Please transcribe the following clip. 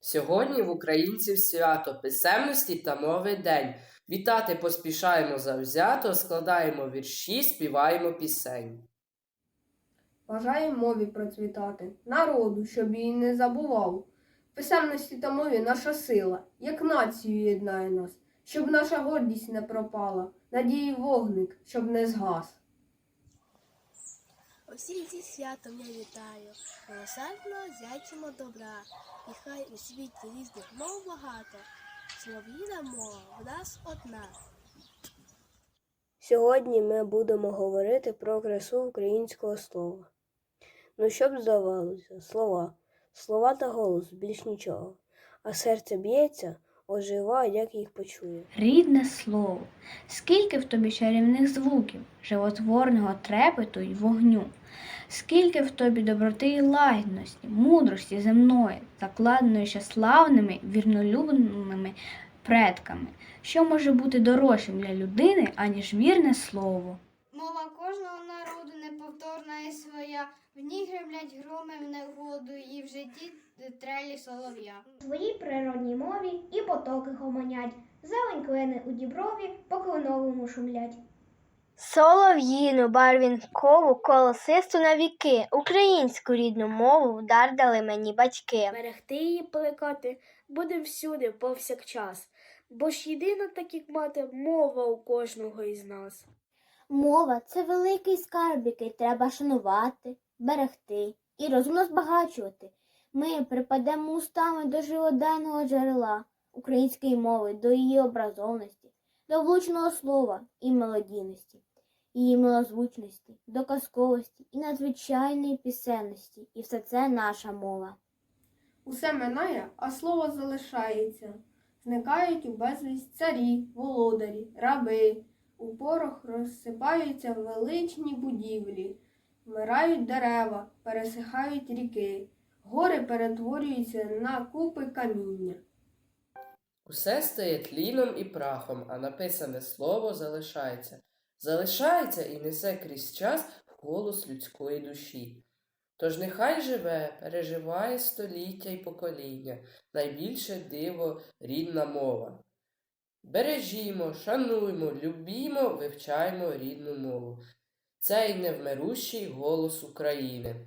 Сьогодні в українців свято писемності та мови день. Вітати поспішаємо завзято, складаємо вірші, співаємо пісень. Бажаю мові процвітати, народу, щоб її не забував. Писемності та мові наша сила, як націю єднає нас, щоб наша гордість не пропала, надії вогник, щоб не згас. Усіх зі святом я вітаю, милосердно зячимо добра, і хай у світі різних мов багато, солов'їна мова в нас одна. Сьогодні ми будемо говорити про красу українського слова. Ну, щоб здавалося, слова, слова та голос більш нічого, а серце б'ється, ожива, як їх почує. Рідне слово, скільки в тобі чарівних звуків, животворного трепету й вогню, скільки в тобі доброти і лагідності, мудрості земної, закладеної ще славними, вірнолюбними предками, що може бути дорожчим для людини, аніж вірне слово. Своя. В ній гремлять громи в негоду, і в житті трелі солов'я. В своїй природній мові і потоки гомонять, зелень клини у діброві по кленовому шумлять. Солов'їну, барвінкову, колосисту на віки, українську рідну мову вдар дали мені батьки. Берегти її плекати буде всюди, повсякчас, бо ж єдина, так як мати, мова у кожного із нас. Мова це великий скарб, який треба шанувати, берегти і розумно збагачувати. Ми припадемо устами до живоденного джерела української мови, до її образовності, до влучного слова і мелодійності, її милозвучності, до казковості і надзвичайної пісенності. І все це наша мова. Усе минає, а слово залишається. Зникають у безвість царі, володарі, раби. У порох розсипаються величні будівлі, вмирають дерева, пересихають ріки, гори перетворюються на купи каміння. Усе стає тліном і прахом, а написане слово залишається. Залишається і несе крізь час голос людської душі. Тож нехай живе, переживає століття й покоління, найбільше диво рідна мова. Бережімо, шануймо, любімо, вивчаємо рідну мову. Цей невмирущий голос України.